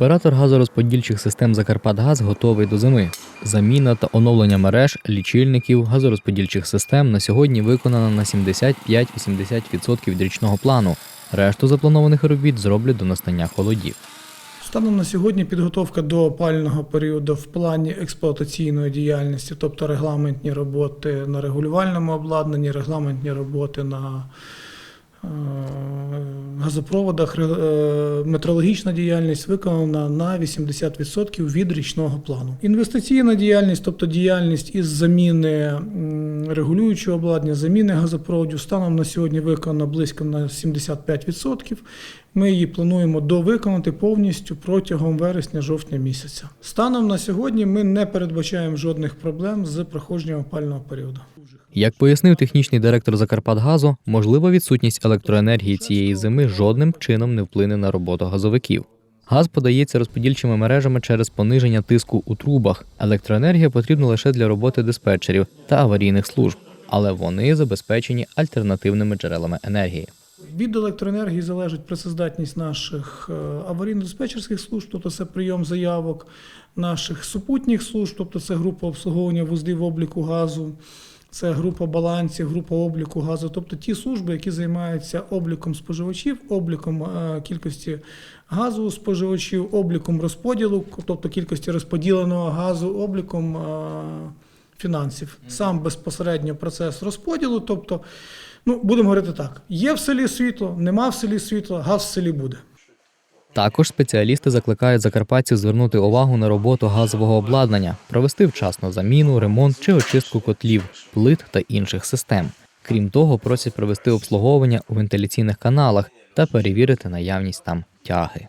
Оператор газорозподільчих систем Закарпатгаз готовий до зими. Заміна та оновлення мереж, лічильників, газорозподільчих систем на сьогодні виконана на 75-80% від річного плану. Решту запланованих робіт зроблять до настання холодів. Станом на сьогодні підготовка до опального періоду в плані експлуатаційної діяльності, тобто регламентні роботи на регулювальному обладнанні, регламентні роботи на е, газопроводах, е, метрологічна діяльність виконана на 80% від річного плану. Інвестиційна діяльність, тобто діяльність із заміни регулюючого обладнання, заміни газопроводів, станом на сьогодні виконано близько на 75%. Ми її плануємо довиконати повністю протягом вересня-жовтня місяця. Станом на сьогодні ми не передбачаємо жодних проблем з проходженням опального періоду. Як пояснив технічний директор Закарпатгазу, можлива відсутність електроенергії цієї зими жодним чином не вплине на роботу газовиків. Газ подається розподільчими мережами через пониження тиску у трубах. Електроенергія потрібна лише для роботи диспетчерів та аварійних служб, але вони забезпечені альтернативними джерелами енергії. Від електроенергії залежить працездатність наших е, аварійно-диспетчерських служб, тобто це прийом заявок, наших супутніх служб, тобто це група обслуговування вузлів обліку газу, це група балансів, група обліку газу, тобто ті служби, які займаються обліком споживачів, обліком е, кількості газу споживачів, обліком розподілу, тобто кількості розподіленого газу, обліком е, фінансів. Сам безпосередньо процес розподілу, тобто Ну, будемо говорити так: є в селі світло, нема в селі світла, газ в селі буде. Також спеціалісти закликають закарпатців звернути увагу на роботу газового обладнання, провести вчасно заміну, ремонт чи очистку котлів, плит та інших систем. Крім того, просять провести обслуговування у вентиляційних каналах та перевірити наявність там тяги.